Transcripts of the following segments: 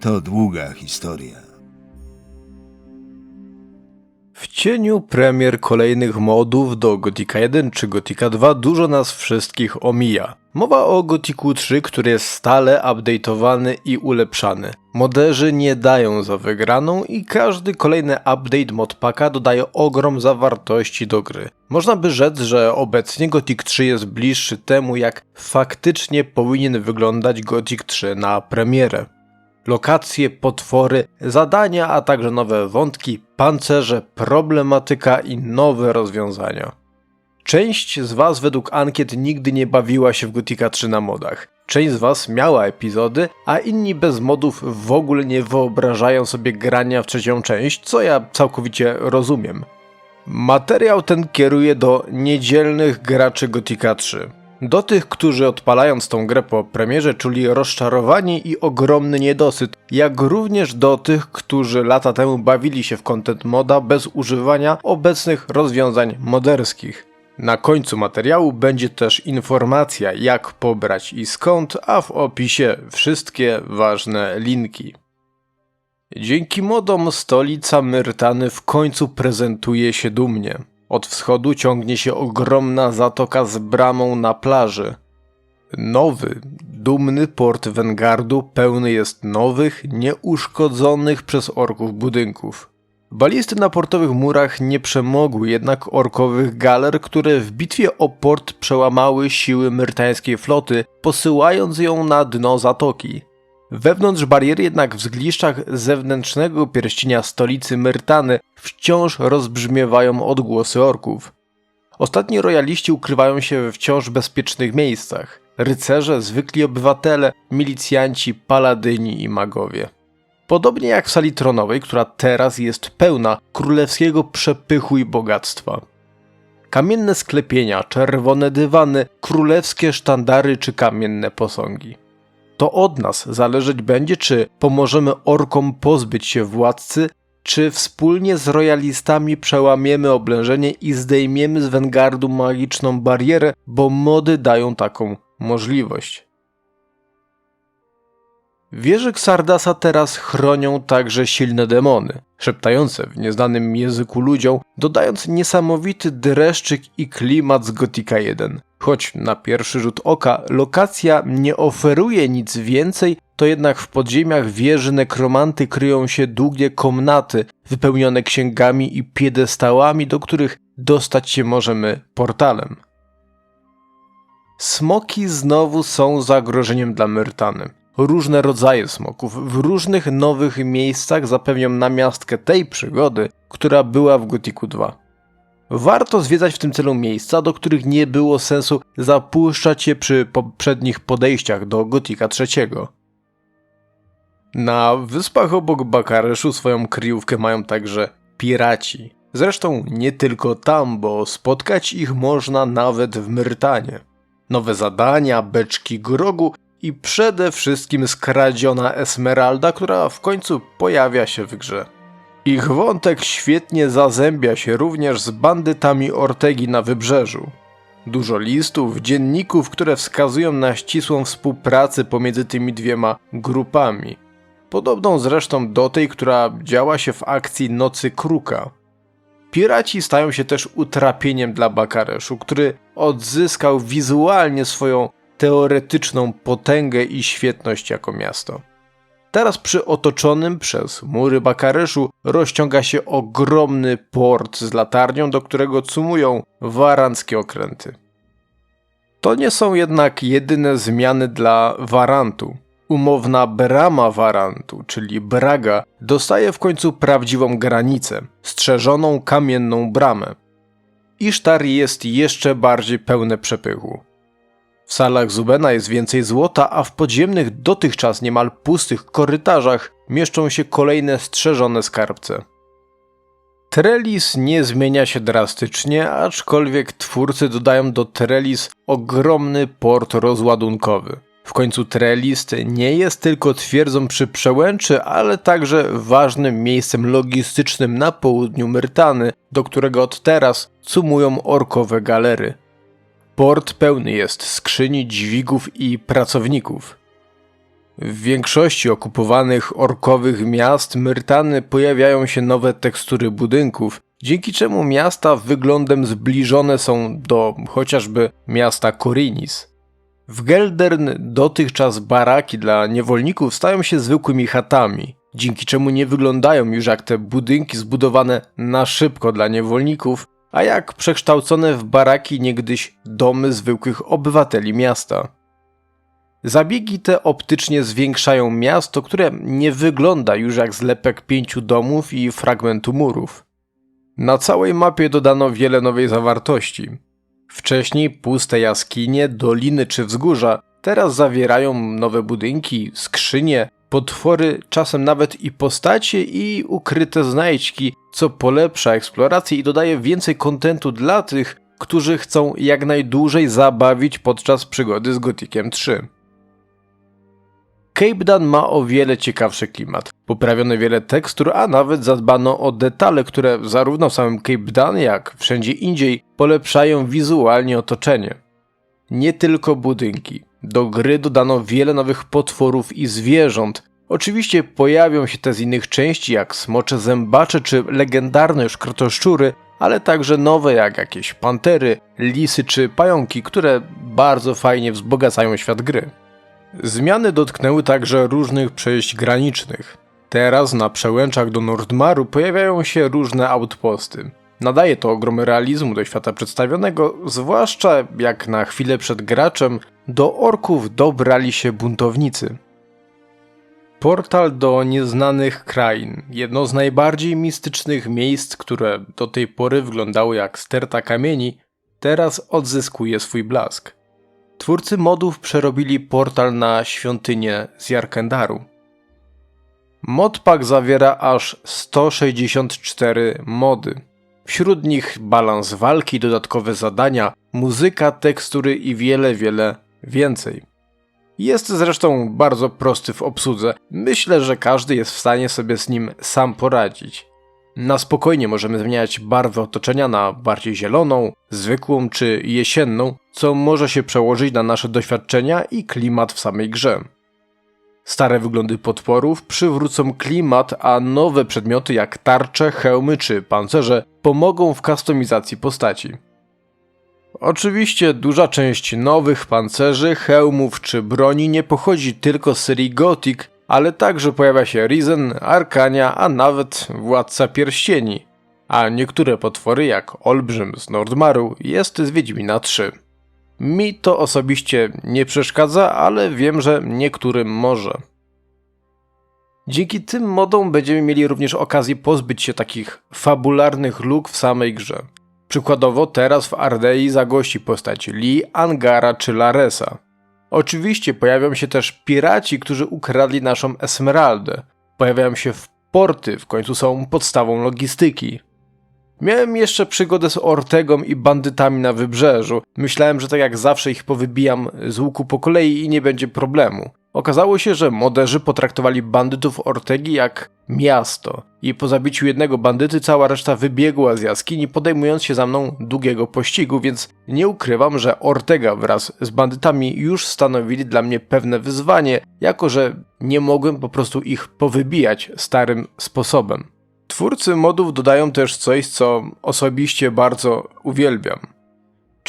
To długa historia. W cieniu premier kolejnych modów do Gotika 1 czy Gotika 2 dużo nas wszystkich omija. Mowa o Gotiku 3, który jest stale update'owany i ulepszany. Moderzy nie dają za wygraną i każdy kolejny update modpaka dodaje ogrom zawartości do gry. Można by rzec, że obecnie Gothic 3 jest bliższy temu jak faktycznie powinien wyglądać Gothic 3 na premierę lokacje, potwory, zadania, a także nowe wątki, pancerze, problematyka i nowe rozwiązania. Część z Was według ankiet nigdy nie bawiła się w Gothica 3 na modach. Część z Was miała epizody, a inni bez modów w ogóle nie wyobrażają sobie grania w trzecią część, co ja całkowicie rozumiem. Materiał ten kieruje do niedzielnych graczy Gothica 3. Do tych, którzy odpalając tą grę po premierze czuli rozczarowanie i ogromny niedosyt, jak również do tych, którzy lata temu bawili się w content moda bez używania obecnych rozwiązań moderskich. Na końcu materiału będzie też informacja jak pobrać i skąd, a w opisie wszystkie ważne linki. Dzięki modom stolica Myrtany w końcu prezentuje się dumnie. Od wschodu ciągnie się ogromna zatoka z bramą na plaży. Nowy, dumny port Wengardu pełny jest nowych, nieuszkodzonych przez orków budynków. Balisty na portowych murach nie przemogły jednak orkowych galer, które w bitwie o port przełamały siły myrtańskiej floty, posyłając ją na dno zatoki. Wewnątrz bariery jednak w zgliszczach zewnętrznego pierścienia stolicy Myrtany wciąż rozbrzmiewają odgłosy orków. Ostatni rojaliści ukrywają się we wciąż bezpiecznych miejscach. Rycerze, zwykli obywatele, milicjanci, paladyni i magowie. Podobnie jak w sali tronowej, która teraz jest pełna królewskiego przepychu i bogactwa. Kamienne sklepienia, czerwone dywany, królewskie sztandary czy kamienne posągi. To od nas zależeć będzie, czy pomożemy orkom pozbyć się władcy, czy wspólnie z royalistami przełamiemy oblężenie i zdejmiemy z Wengardu magiczną barierę, bo mody dają taką możliwość. Wieże Xardasa teraz chronią także silne demony, szeptające w nieznanym języku ludziom, dodając niesamowity dreszczyk i klimat z Gotika 1. Choć na pierwszy rzut oka lokacja nie oferuje nic więcej, to jednak w podziemiach wieży nekromanty kryją się długie komnaty wypełnione księgami i piedestałami, do których dostać się możemy portalem. Smoki znowu są zagrożeniem dla Myrtany. Różne rodzaje smoków w różnych nowych miejscach zapewnią namiastkę tej przygody, która była w Gotiku 2. Warto zwiedzać w tym celu miejsca, do których nie było sensu zapuszczać się przy poprzednich podejściach do Gotika III. Na wyspach obok Bakareszu swoją kryjówkę mają także piraci. Zresztą nie tylko tam, bo spotkać ich można nawet w Myrtanie. Nowe zadania, beczki grogu i przede wszystkim skradziona Esmeralda, która w końcu pojawia się w grze. Ich wątek świetnie zazębia się również z bandytami Ortegi na wybrzeżu. Dużo listów, dzienników, które wskazują na ścisłą współpracę pomiędzy tymi dwiema grupami. Podobną zresztą do tej, która działa się w akcji Nocy Kruka. Piraci stają się też utrapieniem dla Bakareszu, który odzyskał wizualnie swoją teoretyczną potęgę i świetność jako miasto. Teraz przy otoczonym przez mury Bakareszu rozciąga się ogromny port z latarnią, do którego cumują waranckie okręty. To nie są jednak jedyne zmiany dla Warantu. Umowna brama Warantu, czyli Braga, dostaje w końcu prawdziwą granicę, strzeżoną kamienną bramę. Isztar jest jeszcze bardziej pełne przepychu. W salach Zubena jest więcej złota, a w podziemnych, dotychczas niemal pustych korytarzach mieszczą się kolejne strzeżone skarbce. Trellis nie zmienia się drastycznie, aczkolwiek twórcy dodają do Trellis ogromny port rozładunkowy. W końcu Trellis nie jest tylko twierdzą przy przełęczy, ale także ważnym miejscem logistycznym na południu Myrtany, do którego od teraz cumują orkowe galery. Port pełny jest skrzyni, dźwigów i pracowników. W większości okupowanych orkowych miast Myrtany pojawiają się nowe tekstury budynków, dzięki czemu miasta wyglądem zbliżone są do chociażby miasta Korinis. W Geldern dotychczas baraki dla niewolników stają się zwykłymi chatami, dzięki czemu nie wyglądają już jak te budynki zbudowane na szybko dla niewolników, a jak przekształcone w baraki niegdyś domy zwykłych obywateli miasta. Zabiegi te optycznie zwiększają miasto, które nie wygląda już jak zlepek pięciu domów i fragmentu murów. Na całej mapie dodano wiele nowej zawartości. Wcześniej puste jaskinie, doliny czy wzgórza teraz zawierają nowe budynki, skrzynie, potwory, czasem nawet i postacie i ukryte znajdźki, co polepsza eksplorację i dodaje więcej kontentu dla tych, którzy chcą jak najdłużej zabawić podczas przygody z Gotikiem 3. Cape Dan ma o wiele ciekawszy klimat. Poprawiono wiele tekstur, a nawet zadbano o detale, które zarówno w samym Cape Dan, jak wszędzie indziej polepszają wizualnie otoczenie. Nie tylko budynki. Do gry dodano wiele nowych potworów i zwierząt. Oczywiście pojawią się te z innych części, jak smocze zębacze czy legendarne już krotoszczury, ale także nowe jak jakieś pantery, lisy czy pająki, które bardzo fajnie wzbogacają świat gry. Zmiany dotknęły także różnych przejść granicznych. Teraz na przełęczach do Nordmaru pojawiają się różne outposty. Nadaje to ogromy realizmu do świata przedstawionego, zwłaszcza jak na chwilę przed graczem do orków dobrali się buntownicy. Portal do nieznanych krain, jedno z najbardziej mistycznych miejsc, które do tej pory wyglądały jak sterta kamieni, teraz odzyskuje swój blask. Twórcy modów przerobili portal na świątynię z Jarkendaru. Modpack zawiera aż 164 mody. Wśród nich balans walki, dodatkowe zadania, muzyka, tekstury i wiele, wiele więcej. Jest zresztą bardzo prosty w obsłudze. Myślę, że każdy jest w stanie sobie z nim sam poradzić. Na spokojnie możemy zmieniać barwę otoczenia na bardziej zieloną, zwykłą czy jesienną, co może się przełożyć na nasze doświadczenia i klimat w samej grze. Stare wyglądy potworów przywrócą klimat, a nowe przedmioty jak tarcze, hełmy czy pancerze pomogą w kustomizacji postaci. Oczywiście duża część nowych pancerzy, hełmów czy broni nie pochodzi tylko z serii Gothic, ale także pojawia się Risen, Arkania, a nawet Władca Pierścieni. A niektóre potwory, jak Olbrzym z Nordmaru, jest z Wiedźmina 3. Mi to osobiście nie przeszkadza, ale wiem, że niektórym może. Dzięki tym modom będziemy mieli również okazję pozbyć się takich fabularnych luk w samej grze. Przykładowo teraz w Ardei zagości postać Lee, Angara czy Laresa. Oczywiście pojawią się też piraci, którzy ukradli naszą Esmeraldę. Pojawiają się w porty, w końcu są podstawą logistyki. Miałem jeszcze przygodę z Ortegą i bandytami na wybrzeżu. Myślałem, że tak jak zawsze ich powybijam z łuku po kolei i nie będzie problemu. Okazało się, że moderzy potraktowali bandytów Ortegi jak miasto i po zabiciu jednego bandyty cała reszta wybiegła z jaskini podejmując się za mną długiego pościgu, więc nie ukrywam, że Ortega wraz z bandytami już stanowili dla mnie pewne wyzwanie, jako że nie mogłem po prostu ich powybijać starym sposobem. Twórcy modów dodają też coś, co osobiście bardzo uwielbiam –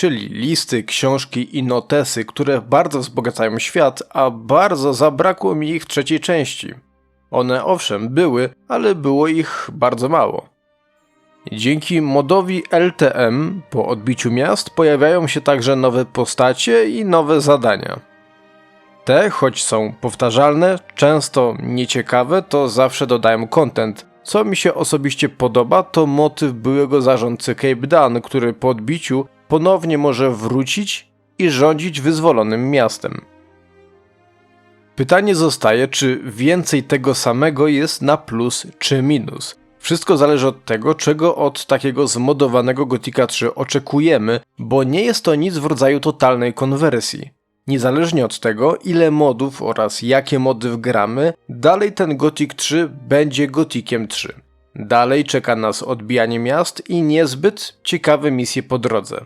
czyli listy, książki i notesy, które bardzo wzbogacają świat, a bardzo zabrakło mi ich w trzeciej części. One owszem były, ale było ich bardzo mało. Dzięki modowi LTM po odbiciu miast pojawiają się także nowe postacie i nowe zadania. Te, choć są powtarzalne, często nieciekawe, to zawsze dodają content. Co mi się osobiście podoba, to motyw byłego zarządcy Cape Dan, który po odbiciu ponownie może wrócić i rządzić wyzwolonym miastem. Pytanie zostaje, czy więcej tego samego jest na plus czy minus. Wszystko zależy od tego, czego od takiego zmodowanego Gotika 3 oczekujemy, bo nie jest to nic w rodzaju totalnej konwersji. Niezależnie od tego, ile modów oraz jakie mody wgramy, dalej ten Gothic 3 będzie Gotikiem 3. Dalej czeka nas odbijanie miast i niezbyt ciekawe misje po drodze.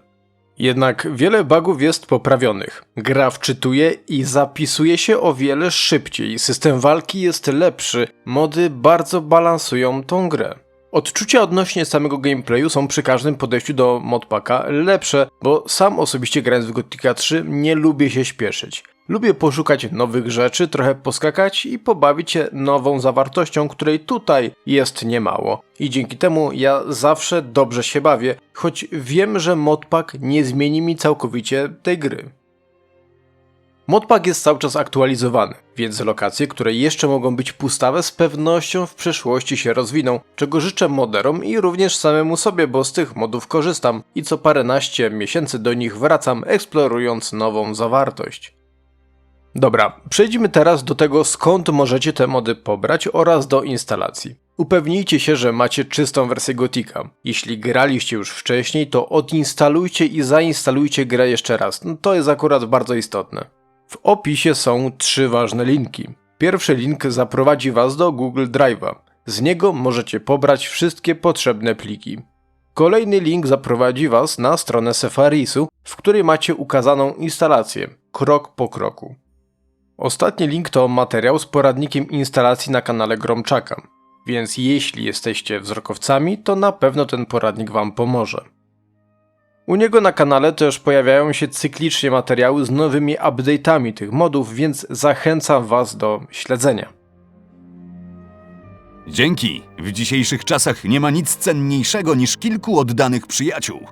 Jednak wiele bugów jest poprawionych. Gra wczytuje i zapisuje się o wiele szybciej, system walki jest lepszy, mody bardzo balansują tą grę. Odczucia odnośnie samego gameplayu są przy każdym podejściu do modpacka lepsze, bo sam osobiście grając w Gothica 3 nie lubię się śpieszyć. Lubię poszukać nowych rzeczy, trochę poskakać i pobawić się nową zawartością, której tutaj jest niemało. I dzięki temu ja zawsze dobrze się bawię, choć wiem, że modpack nie zmieni mi całkowicie tej gry. Modpack jest cały czas aktualizowany, więc lokacje, które jeszcze mogą być pustawe, z pewnością w przyszłości się rozwiną, czego życzę moderom i również samemu sobie, bo z tych modów korzystam i co paręnaście miesięcy do nich wracam, eksplorując nową zawartość. Dobra, przejdźmy teraz do tego, skąd możecie te mody pobrać oraz do instalacji. Upewnijcie się, że macie czystą wersję Gotika. Jeśli graliście już wcześniej, to odinstalujcie i zainstalujcie grę jeszcze raz. No, to jest akurat bardzo istotne. W opisie są trzy ważne linki. Pierwszy link zaprowadzi Was do Google Drive'a. Z niego możecie pobrać wszystkie potrzebne pliki. Kolejny link zaprowadzi Was na stronę Safarisu, w której macie ukazaną instalację, krok po kroku. Ostatni link to materiał z poradnikiem instalacji na kanale Gromczaka, więc jeśli jesteście wzrokowcami, to na pewno ten poradnik Wam pomoże. U niego na kanale też pojawiają się cyklicznie materiały z nowymi update'ami tych modów, więc zachęcam Was do śledzenia. Dzięki. W dzisiejszych czasach nie ma nic cenniejszego niż kilku oddanych przyjaciół.